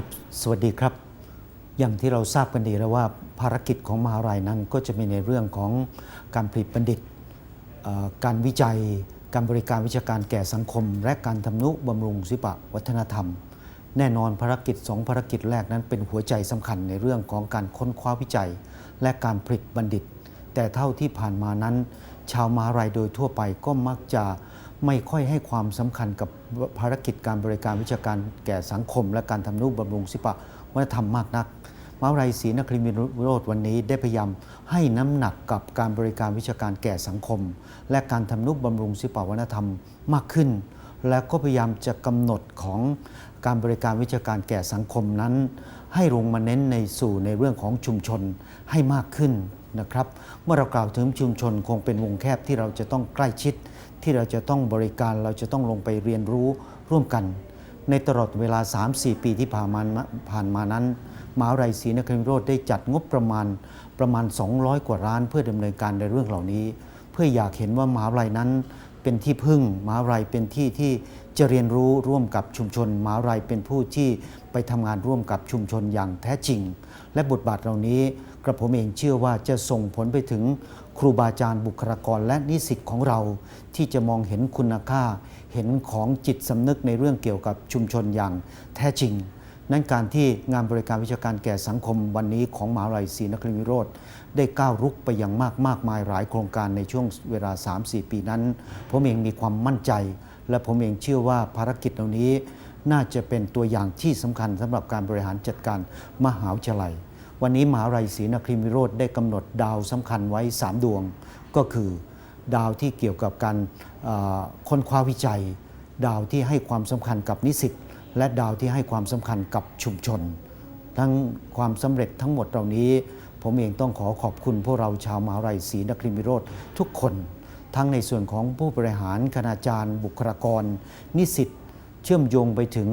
ครับ สวัสดีครับ อย่างที่เราทราบกันดีแล้วว่าภารกิจของมหาลัยนั้นก็จะมีในเรื่องของการผลิตบัณฑิต การวิจัย การบริการวิชาการแก่สังคม และการทำนุบำรุงศิลปะวัฒนธรรม แน่นอนภารกิจสองภารกิจแรกนั้นเป็นหัวใจสำคัญในเรื่องของการค้นคว้าวิจัย และการผลิตบัณฑิต แต่เท่าที่ผ่านมานั้น ชาวมหาลัยโดยทั่วไปก็มักจะ ไม่ค่อยให้ความสำคัญกับภารกิจการบริการวิชาการแก่สังคม และการทำนุบำรุงศิลปะวัฒนธรรมมากนักมหาวิทยาลัยศรีนครินทร์วิโรธวันนี้ได้พยายามให้น้ำหนักกับการบริการวิชาการแก่สังคม และการทำนุบำรุงศิลปวัฒนธรรมมากขึ้น และก็พยายามจะกำหนดของการบริการวิชาการแก่สังคมนั้น ให้ลงมาเน้นในสู่ในเรื่องของชุมชนให้มากขึ้นนะครับ เมื่อเรากล่าวถึงชุมชนคงเป็นวงแคบที่เราจะต้องใกล้ชิด ที่เราจะต้องบริการเราจะต้องลงไปเรียนรู้ร่วมกัน ในตลอดเวลา 3-4 ปีที่ผ่านมาผ่านมานั้นมหาวิทยาลัยศรีนครินทร์วิโรธได้จัดงบประมาณประมาณ 200 กว่าล้าน เพื่อดำเนินการในเรื่องเหล่านี้ เพื่ออยากเห็นว่ามหาวิทยาลัยนั้นเป็นที่พึ่งมหาวิทยาลัยเป็นที่ที่จะเรียนรู้ร่วมกับชุมชนมหาวิทยาลัยเป็นผู้ที่ไปทำงานร่วมกับชุมชนอย่างแท้จริง และบทบาทเหล่านี้ กระผมเองเชื่อว่าจะส่งผลไปถึงครูบาอาจารย์บุคลากรและนิสิตของเรา ที่จะมองเห็นคุณค่า เห็นของจิตสำนึกในเรื่องเกี่ยวกับชุมชนอย่างแท้จริง นั่นการที่งานบริการวิชาการแก่สังคมวันนี้ของมหาวิทยาลัยศรีนครินทร์วิโรธได้ก้าวรุกไปอย่างมากมากมายหลายโครงการในช่วงเวลา 3-4 ปีนั้น ผมเองมีความมั่นใจ และผมเองเชื่อว่าภารกิจเหล่านี้น่าจะเป็นตัวอย่างที่สำคัญสำหรับการบริหารจัดการมหาวิทยาลัย วันนี้มหาวิทยาลัยศรีนครินทร์วิโรธได้กำหนดดาวสำคัญไว้ 3 ดวง ก็คือดาวที่เกี่ยวกับการค้นคว้าวิจัย ดาวที่ให้ความสำคัญกับนิสิตและดาวที่ให้ความสำคัญกับชุมชน ทั้งความสำเร็จทั้งหมดเหล่านี้ ผมเองต้องขอขอบคุณพวกเราชาวมหาวิทยาลัยศรีนครินทร์วิโรธทุกคน ทั้งในส่วนของผู้บริหารคณาจารย์ บุคลากร นิสิตเชื่อมโยงไปถึง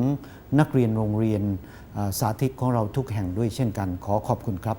นักเรียนโรงเรียน สาธิตของเราทุกแห่งด้วยเช่นกันขอขอบคุณครับ